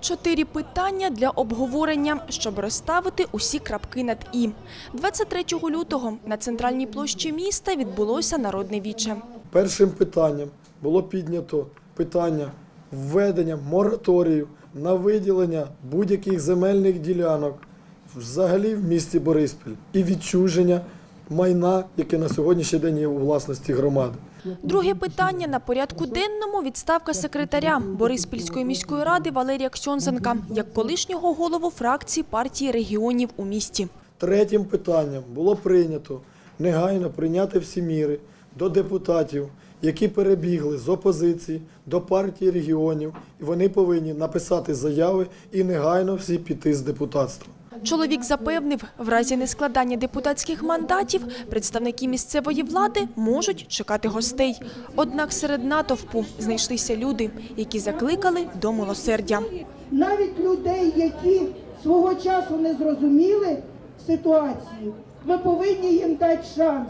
Чотири питання для обговорення, щоб розставити усі крапки над і. 23 лютого на центральній площі міста відбулося народне віче. Першим питанням було піднято питання введення мораторію на виділення будь-яких земельних ділянок взагалі в місті Бориспіль і відчуження майна, яке на сьогоднішній день є у власності громади. Друге питання на порядку денному відставка секретаря Бориспільської міської ради Валерія Ксьонзенка як колишнього голову фракції партії регіонів у місті. Третім питанням було прийнято негайно прийняти всі міри до депутатів, які перебігли з опозиції до партії регіонів, і вони повинні написати заяви і негайно всі піти з депутатства. Чоловік запевнив, в разі нескладання депутатських мандатів представники місцевої влади можуть чекати гостей. Однак серед натовпу знайшлися люди, які закликали до милосердя. навіть людей, які свого часу не зрозуміли ситуацію, ми повинні їм дати шанс,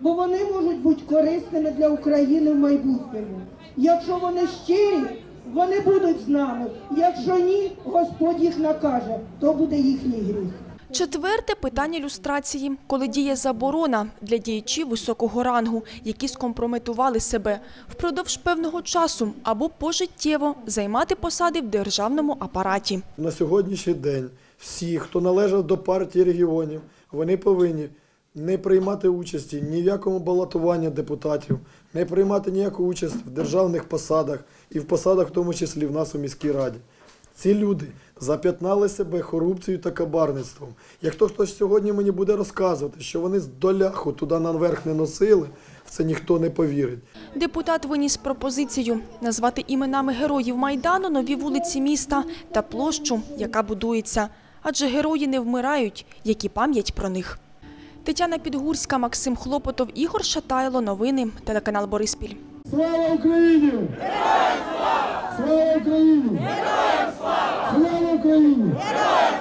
бо вони можуть бути корисними для України в майбутньому. Якщо вони щирі, вони будуть з нами. Якщо ні, Господь їх накаже, то буде їхній гріх. Четверте питання люстрації, коли діє заборона для діячів високого рангу, які скомпрометували себе впродовж певного часу або пожиттєво займати посади в державному апараті. На сьогоднішній день всі, хто належав до партії регіонів, вони повинні не приймати участі ні в якому балотуванні депутатів, не приймати ніяку участь в державних посадах і в посадах, в тому числі в нас у міській раді. Ці люди зап'ятнали себе корупцією та кабарництвом. Як хто хтось сьогодні мені буде розказувати, що вони з доляху туди наверх не носили, це ніхто не повірить. Депутат виніс пропозицію назвати іменами героїв Майдану нові вулиці міста та площу, яка будується. Адже герої не вмирають, як і пам'ять про них. Тетяна Підгурська, Максим Хлопотов, Ігор Шатайло. Новини. Телеканал Бориспіль. Слава Україні! Героям слава! Слава Україні! Героям слава! Слава Україні! Героям